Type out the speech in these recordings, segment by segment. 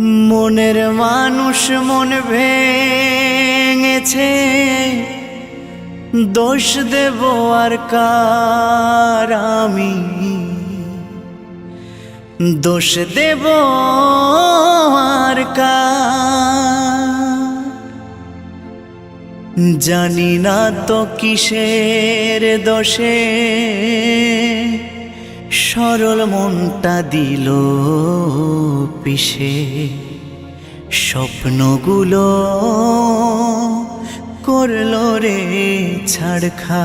মনের মানুষ মন ভেঙেছে। দোষ দেব আর কার আমি? দোষ দেব আর জানি না তো কিসের দোষে? সরল মনটা দিল পিসে। স্বপ্নগুলো করল রে ছাড়খা।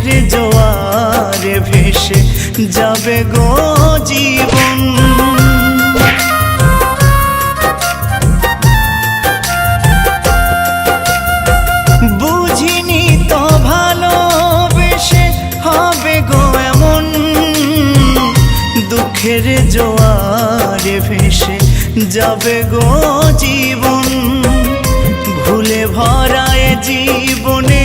দুঃখের জোয়ারে ভেসে যাবে গো জীবন। বুঝিনি তো ভালোবেসে হবে গো দুঃখের জোয়ারে ভেসে যাবে গো জীবন। ভুলে ভরায় জীবনে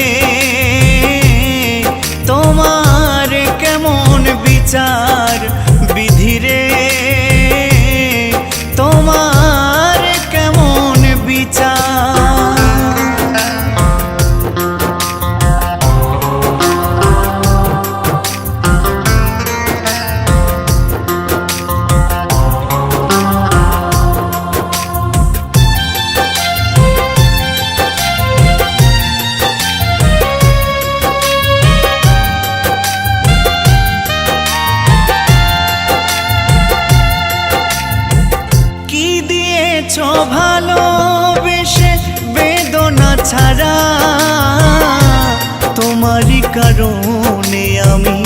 ভালোবেসে বেদনা ছাড়া তোমারই কারণে আমি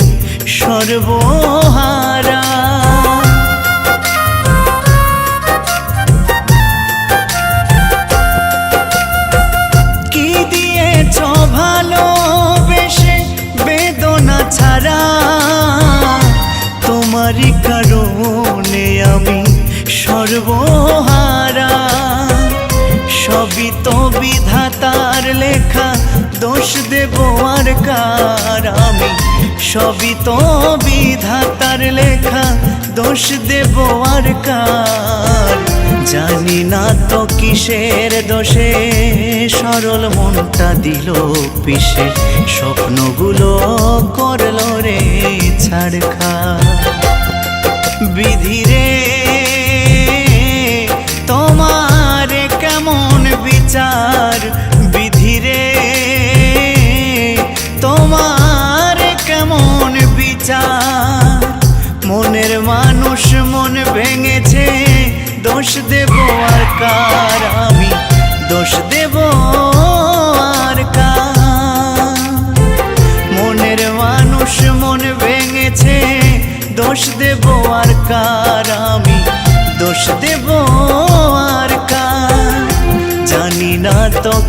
সর্বহারা। কি দিয়েছ ভালোবেসে বেদনা ছাড়া? তোমারই কারণে আমি সর্বহারা। সবই তো বিধাতার লেখা, দোষ দেব আর কার আমি। সবই তো বিধাতার লেখা, দোষ দেব আর কার। জানি না তো কিসের দোষে, সরল মনটা দিল পিসে। স্বপ্নগুলো করল রে ছাড়খা। বিধিরে বিচার বিধিরে তোমার কেমন বিচার? মনের মানুষ মন ভেঙেছে দোষ দেব আর কার?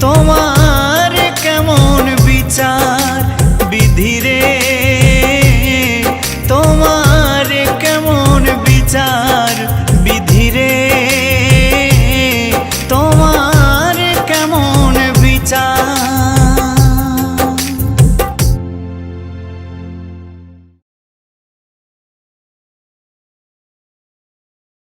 多么